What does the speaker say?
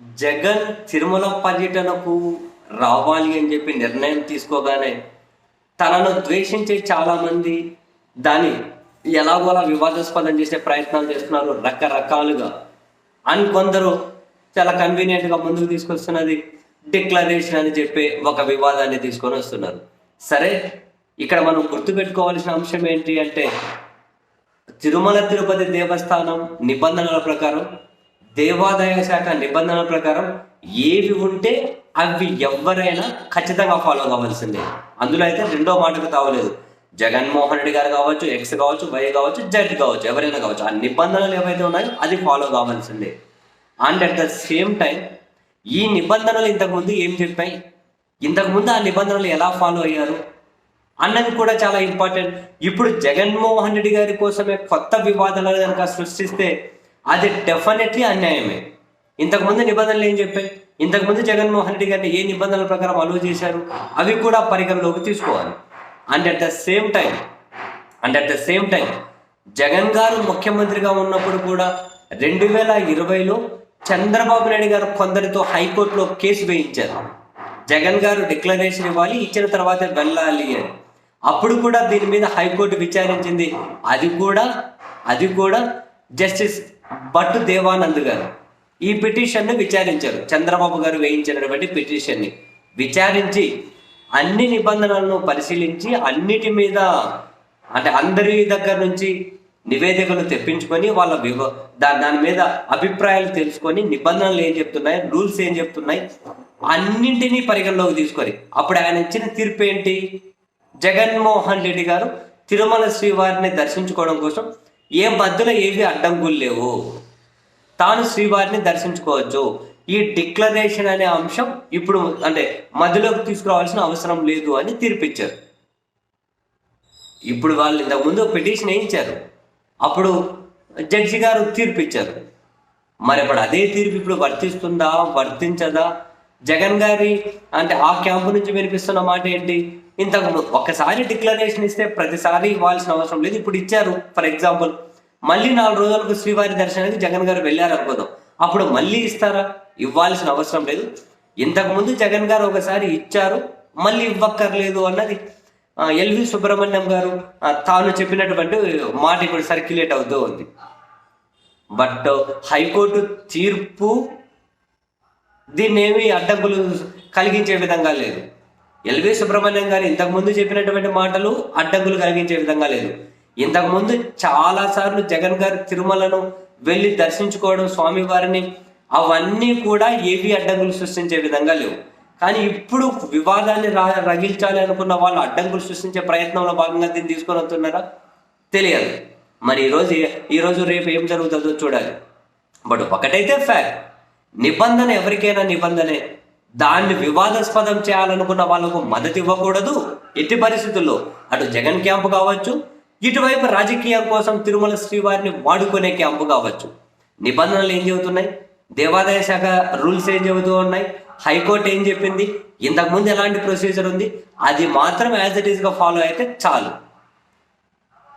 జగన్ తిరుమల పర్యటనకు రావాలి అని చెప్పి నిర్ణయం తీసుకోగానే తనను ద్వేషించే చాలామంది దాన్ని ఎలాగోలా వివాదాస్పదం చేసే ప్రయత్నాలు చేస్తున్నారు రకరకాలుగా. అని కొందరు చాలా కన్వీనియంట్గా ముందుకు తీసుకొస్తున్నది డిక్లరేషన్ అని చెప్పి ఒక వివాదాన్ని తీసుకొని వస్తున్నారు. సరే ఇక్కడ మనం గుర్తుపెట్టుకోవాల్సిన అంశం ఏంటి అంటే తిరుమల తిరుపతి దేవస్థానం నిబంధనల ప్రకారం దేవాదాయ శాఖ నిబంధనల ప్రకారం ఏవి ఉంటే అవి ఎవరైనా ఖచ్చితంగా ఫాలో కావాల్సిందే. అందులో అయితే రెండో మాటకు తావలేదు. జగన్మోహన్ రెడ్డి గారు కావచ్చు ఎక్స్ కావచ్చు వై కావచ్చు జడ్ కావచ్చు ఎవరైనా కావచ్చు ఆ నిబంధనలు ఏవైతే ఉన్నాయో అది ఫాలో కావాల్సిందే. And at the same time ఈ నిబంధనలు ఇంతకుముందు ఏం చెప్పాయి? ఇంతకుముందు ఆ నిబంధనలు ఎలా ఫాలో అయ్యారు? అన్నది కూడా చాలా ఇంపార్టెంట్ ఇప్పుడు జగన్మోహన్ రెడ్డి గారి కోసమే కొత్త వివాదాలు కనుక సృష్టిస్తే అది డెఫినెట్లీ అన్యాయమే. ఇంతకుముందు నిబంధనలు ఏం చెప్పాయి? ఇంతకుముందు జగన్మోహన్ రెడ్డి గారిని ఏ నిబంధనల ప్రకారం అలువ చేశారు? అవి కూడా పరిగణలోకి తీసుకోవాలి. And at the same time and at the same time Jagan గారు ముఖ్యమంత్రిగా ఉన్నప్పుడు కూడా రెండు వేల ఇరవైలో చంద్రబాబు నాయుడు గారు కొందరితో హైకోర్టులో కేసు వేయించారు. జగన్ గారు డిక్లరేషన్ ఇవ్వాలి ఇచ్చిన తర్వాత వెళ్ళాలి అని. అప్పుడు కూడా దీని మీద హైకోర్టు విచారించింది. అది కూడా అది కూడా జస్టిస్ భట్టు దేవానంద్ గారు. ఈ పిటిషన్ను విచారించారు. చంద్రబాబు గారు వేయించినటువంటి పిటిషన్ని విచారించి అన్ని నిబంధనలను పరిశీలించి అన్నిటి మీద అంటే అందరి దగ్గర నుంచి నివేదికలు తెప్పించుకొని వాళ్ళ వివ దాని దాని మీద అభిప్రాయాలు తెలుసుకొని నిబంధనలు ఏం చెప్తున్నాయి రూల్స్ ఏం చెప్తున్నాయి అన్నింటినీ పరిగణలోకి తీసుకొని అప్పుడు ఆయన ఇచ్చిన తీర్పు ఏంటి? జగన్మోహన్ రెడ్డి గారు తిరుమల శ్రీవారిని దర్శించుకోవడం కోసం ఏ మధ్యలో ఏవి అడ్డంకులు లేవు. తాను శ్రీవారిని దర్శించుకోవచ్చు. ఈ డిక్లరేషన్ అనే అంశం ఇప్పుడు అంటే మధ్యలోకి తీసుకురావాల్సిన అవసరం లేదు అని తీర్పిచ్చారు. ఇప్పుడు వాళ్ళు ఇంతకుముందు పిటిషన్ వేయించారు. అప్పుడు జడ్జి గారు తీర్పిచ్చారు. మరి ఇప్పుడు అదే తీర్పు ఇప్పుడు వర్తిస్తుందా? వర్తించదా? జగన్ గారి అంటే ఆ క్యాంపు నుంచి వినిపిస్తున్న మాట ఏంటి? ఇంతకు ఒకసారి డిక్లరేషన్ ఇస్తే ప్రతిసారి ఇవ్వాల్సిన అవసరం లేదు. ఇప్పుడు ఇచ్చారు. ఫర్ ఎగ్జాంపుల్ మళ్ళీ నాలుగు రోజులకు శ్రీవారి దర్శనానికి జగన్ గారు వెళ్ళారు అనుకోదాం. అప్పుడు మళ్ళీ ఇస్తారా? ఇవ్వాల్సిన అవసరం లేదు. ఇంతకుముందు జగన్ గారు ఒకసారి ఇచ్చారు. మళ్ళీ ఇవ్వక్కర్లేదు అన్నది ఎల్వి సుబ్రహ్మణ్యం గారు తాను చెప్పినటువంటి మాట ఇప్పుడు సర్క్యులేట్ అవుతూ ఉంది. బట్ హైకోర్టు తీర్పు దీన్ని అడ్డంకులు కలిగించే విధంగా లేదు. ఎల్వి సుబ్రహ్మణ్యం గారు ఇంతకుముందు చెప్పినటువంటి మాటలు అడ్డంకులు కలిగించే విధంగా లేదు. ఇంతకుముందు చాలా సార్లు జగన్ గారు తిరుమలను వెళ్ళి దర్శించుకోవడం స్వామివారిని అవన్నీ కూడా ఏవి అడ్డంకులు సృష్టించే విధంగా లేవు. కానీ ఇప్పుడు వివాదాన్ని రా రగిల్చాలి అనుకున్న వాళ్ళు అడ్డంకులు సృష్టించే ప్రయత్నంలో భాగంగా దీన్ని తీసుకొని వస్తున్నారా? తెలియదు. మరి ఈరోజు ఈరోజు రేపు ఏం జరుగుతుందో చూడాలి. బట్ ఒకటైతే ఫ్యాక్ట్ నిబంధన ఎవరికైనా నిబంధనే. దాన్ని వివాదాస్పదం చేయాలనుకున్న వాళ్ళకు మద్దతు ఇవ్వకూడదు. ఎట్టి పరిస్థితుల్లో అటు జగన్ క్యాంపు కావచ్చు ఇటువైపు రాజకీయం కోసం తిరుమల శ్రీవారిని వాడుకునే క్యాంపు కావచ్చు. నిబంధనలు ఏం చెబుతున్నాయి? దేవాదాయ శాఖ రూల్స్ ఏం చెబుతూ ఉన్నాయి? హైకోర్టు ఏం చెప్పింది? ఇంతకుముందు ఎలాంటి ప్రొసీజర్ ఉంది? అది మాత్రం యాజ్ ఇట్ ఈస్గా ఫాలో అయితే చాలు.